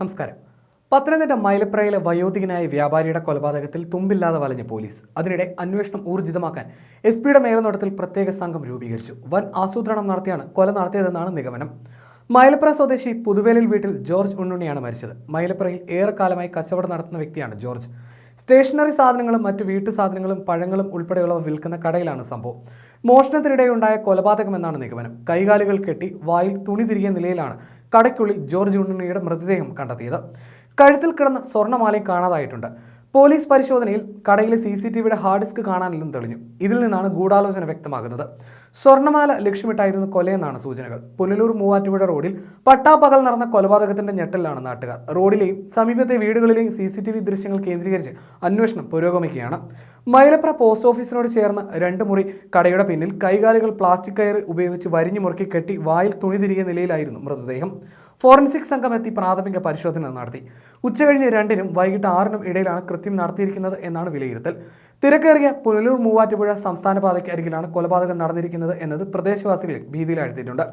നമസ്കാരം. പത്തനംതിട്ട മൈലപ്രയിലെ വയോധികനായ വ്യാപാരിയുടെ കൊലപാതകത്തിൽ തുമ്പില്ലാതെ വലഞ്ഞ പോലീസ് അതിനിടെ അന്വേഷണം ഊർജിതമാക്കാൻ എസ് പിയുടെ മേൽനോട്ടത്തിൽ പ്രത്യേക സംഘം രൂപീകരിച്ചു. വൻ ആസൂത്രണം നടത്തിയാണ് കൊല നടത്തിയതെന്നാണ് നിഗമനം. മൈലപ്ര സ്വദേശി പുതുവേലിൽ വീട്ടിൽ ജോർജ് ഉണ്ണുണ്ണിയാണ് മരിച്ചത്. മൈലപ്രയിൽ ഏറെക്കാലമായി കച്ചവടം നടത്തുന്ന വ്യക്തിയാണ് ജോർജ്. സ്റ്റേഷനറി സാധനങ്ങളും മറ്റു വീട്ടു സാധനങ്ങളും പഴങ്ങളും ഉൾപ്പെടെയുള്ളവ വിൽക്കുന്ന കടയിലാണ് സംഭവം. മോഷണത്തിനിടെയുണ്ടായ കൊലപാതകമെന്നാണ് നിഗമനം. കൈകാലുകൾ കെട്ടി വായിൽ തുണി തിരികെ നിലയിലാണ് കടയ്ക്കുള്ളിൽ ജോർജ് ഉണ്ണുണ്ണിയുടെ മൃതദേഹം കണ്ടെത്തിയത് കഴുത്തിൽ കിടന്ന സ്വർണമാലയും കാണാതായിട്ടുണ്ട് പോലീസ് പരിശോധനയിൽ കടയിലെ സി സി ടി വിയുടെ ഹാർഡ് ഡിസ്ക് കാണാനില്ലെന്ന് തെളിഞ്ഞു. ഇതിൽ നിന്നാണ് ഗൂഢാലോചന വ്യക്തമാകുന്നത്. സ്വർണമാല ലക്ഷ്യമിട്ടായിരുന്നു കൊലയെന്നാണ് സൂചനകൾ. പുനലൂർ മൂവാറ്റുപുഴ റോഡിൽ പട്ടാപ്പകൽ നടന്ന കൊലപാതകത്തിന്റെ ഞെട്ടലാണ് നാട്ടുകാർ. റോഡിലെയും സമീപത്തെ വീടുകളിലെയും സി സി ദൃശ്യങ്ങൾ കേന്ദ്രീകരിച്ച് അന്വേഷണം പുരോഗമിക്കുകയാണ്. മൈലപ്ര പോസ്റ്റ് ഓഫീസിനോട് ചേർന്ന് രണ്ട് മുറി കടയുടെ പിന്നിൽ കൈകാലുകൾ പ്ലാസ്റ്റിക് കയർ ഉപയോഗിച്ച് വരിഞ്ഞു മുറുക്കി കെട്ടി വായിൽ തുണി തിരികെ നിലയിലായിരുന്നു മൃതദേഹം. ഫോറൻസിക് സംഘം എത്തി പ്രാഥമിക പരിശോധന നടത്തി. ഉച്ചകഴിഞ്ഞ് രണ്ടിനും വൈകിട്ട് ആറിനും ഇടയിലാണ് കൃത്യം നടത്തിയിരിക്കുന്നത് എന്നാണ് വിലയിരുത്തൽ. തിരക്കേറിയ പുനലൂർ മൂവാറ്റുപുഴ സംസ്ഥാന പാതയ്ക്ക് അരികിലാണ് കൊലപാതകം നടന്നിരിക്കുന്നത് എന്നത് പ്രദേശവാസികളെ ഭീതിയിലാഴ്ത്തിയിട്ടുണ്ട്.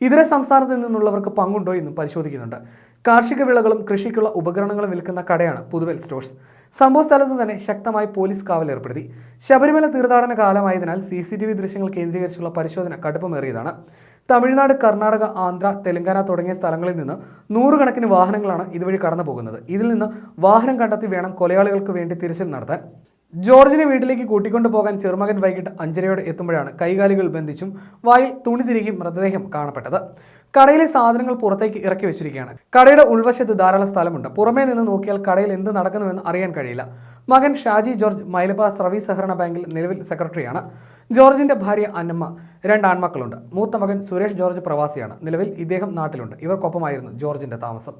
ഇതര സംസ്ഥാനത്ത് നിന്നുള്ളവർക്ക് പങ്കുണ്ടോ എന്നും പരിശോധിക്കുന്നുണ്ട്. കാർഷിക വിളകളും കൃഷിക്കുള്ള ഉപകരണങ്ങളും വിൽക്കുന്ന കടയാണ് പുതുവൽ സ്റ്റോഴ്സ്. സംഭവ സ്ഥലത്ത് തന്നെ ശക്തമായി പോലീസ് കാവൽ ഏർപ്പെടുത്തി. ശബരിമല തീർത്ഥാടന കാലമായതിനാൽ സി സി ടി വി ദൃശ്യങ്ങൾ കേന്ദ്രീകരിച്ചുള്ള പരിശോധന കടുപ്പമേറിയതാണ്. തമിഴ്നാട് കർണാടക ആന്ധ്ര തെലങ്കാന തുടങ്ങിയ സ്ഥലങ്ങളിൽ നിന്ന് നൂറുകണക്കിന് വാഹനങ്ങളാണ് ഇതുവഴി കടന്നു പോകുന്നത് ഇതിൽ നിന്ന് വാഹനം കണ്ടെത്തി വേണം കൊലയാളികൾക്ക് വേണ്ടി തിരച്ചിൽ നടത്താൻ. ജോർജിനെ വീട്ടിലേക്ക് കൂട്ടിക്കൊണ്ടു പോകാൻ ചെറുമകൻ വൈകിട്ട് അഞ്ചരയോടെ എത്തുമ്പോഴാണ് കൈകാലുകൾ ബന്ധിച്ചും വായിൽ തുണി തിരികെ മൃതദേഹം കാണപ്പെട്ടത്. കടയിലെ സാധനങ്ങൾ പുറത്തേക്ക് ഇറക്കി വെച്ചിരിക്കുകയാണ്. കടയുടെ ഉൾവശത്ത് ധാരാളം സ്ഥലമുണ്ട്. പുറമേ നിന്ന് നോക്കിയാൽ കടയിൽ എന്ത് നടക്കുന്നുവെന്ന് അറിയാൻ കഴിയില്ല. മകൻ ഷാജി ജോർജ് മൈലപ്പാറ സർവീസ് സഹകരണ ബാങ്കിൽ നിലവിൽ സെക്രട്ടറിയാണ്. ജോർജിന്റെ ഭാര്യ അന്നമ്മ രണ്ട് ആൺമക്കളുണ്ട്. മൂത്ത മകൻ സുരേഷ് ജോർജ് പ്രവാസിയാണ്. നിലവിൽ ഇദ്ദേഹം നാട്ടിലുണ്ട്. ഇവർക്കൊപ്പമായിരുന്നു ജോർജിന്റെ താമസം.